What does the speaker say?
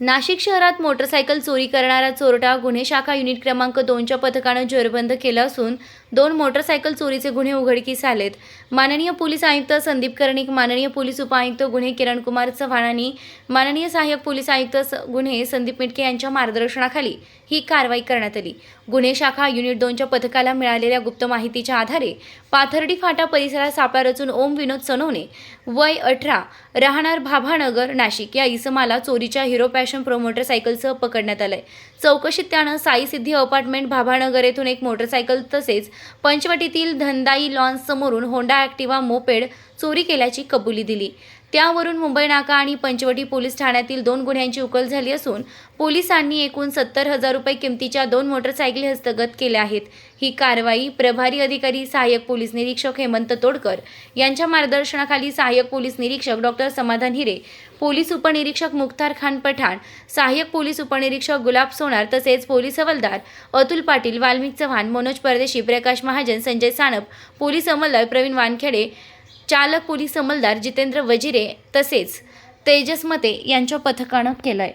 नाशिक शहरात मोटरसायकल चोरी करणारा चोरटा गुन्हे शाखा युनिट क्रमांक दोनच्या पथकानं जेरबंद केलं असून दोन मोटरसायकल चोरीचे गुन्हे उघडकीस आलेत. माननीय पोलीस आयुक्त संदीप कर्णिक माननीय पोलीस उपायुक्त गुन्हे किरणकुमार चव्हाण आणि माननीय सहाय्यक पोलीस आयुक्त स- गुन्हे संदीप मिटके यांच्या मार्गदर्शनाखाली ही कारवाई करण्यात आली. गुन्हे शाखा युनिट दोनच्या पथकाला मिळालेल्या गुप्त माहितीच्या आधारे पाथर्डी फाटा परिसरात सापळा रचून ओम विनोद सनोने वय अठरा राहणार भाभानगर नाशिक या इसमाला चोरीच्या हिरो फॅशन प्रो मोटरसायकलसह पकडण्यात आलंय. चौकशीत त्यानं साई सिद्धी अपार्टमेंट भाभानगर येथून एक मोटरसायकल तसेच पंचवटीतील धंदाई लॉन्स समोरून होंडा ॲक्टिवा मोपेड चोरी केल्याची कबुली दिली. त्यावरून मुंबई नाका आणि पंचवटी पोलीस ठाण्यातील दोन गुन्ह्यांची उकल झाली असून पोलिसांनी एकूण सत्तर हजार रुपये किमतीच्या दोन मोटरसायकली हस्तगत केल्या आहेत. ही कारवाई प्रभारी अधिकारी सहाय्यक पोलीस निरीक्षक हेमंत तोडकर यांच्या मार्गदर्शनाखाली सहाय्यक पोलीस निरीक्षक डॉक्टर समाधान हिरे पोलीस उपनिरीक्षक मुख्तार खान पठाण सहाय्यक पोलीस उपनिरीक्षक गुलाब सोनार तसेच पोलीस हवालदार अतुल पाटील वाल्मिक चव्हाण मनोज परदेशी प्रकाश महाजन संजय सानप पोलीस अंमलदार प्रवीण वानखेडे चालक पोलीस अंमलदार जितेंद्र वजिरे तसेच तेजस मते यांच्या पथकानं केलंय.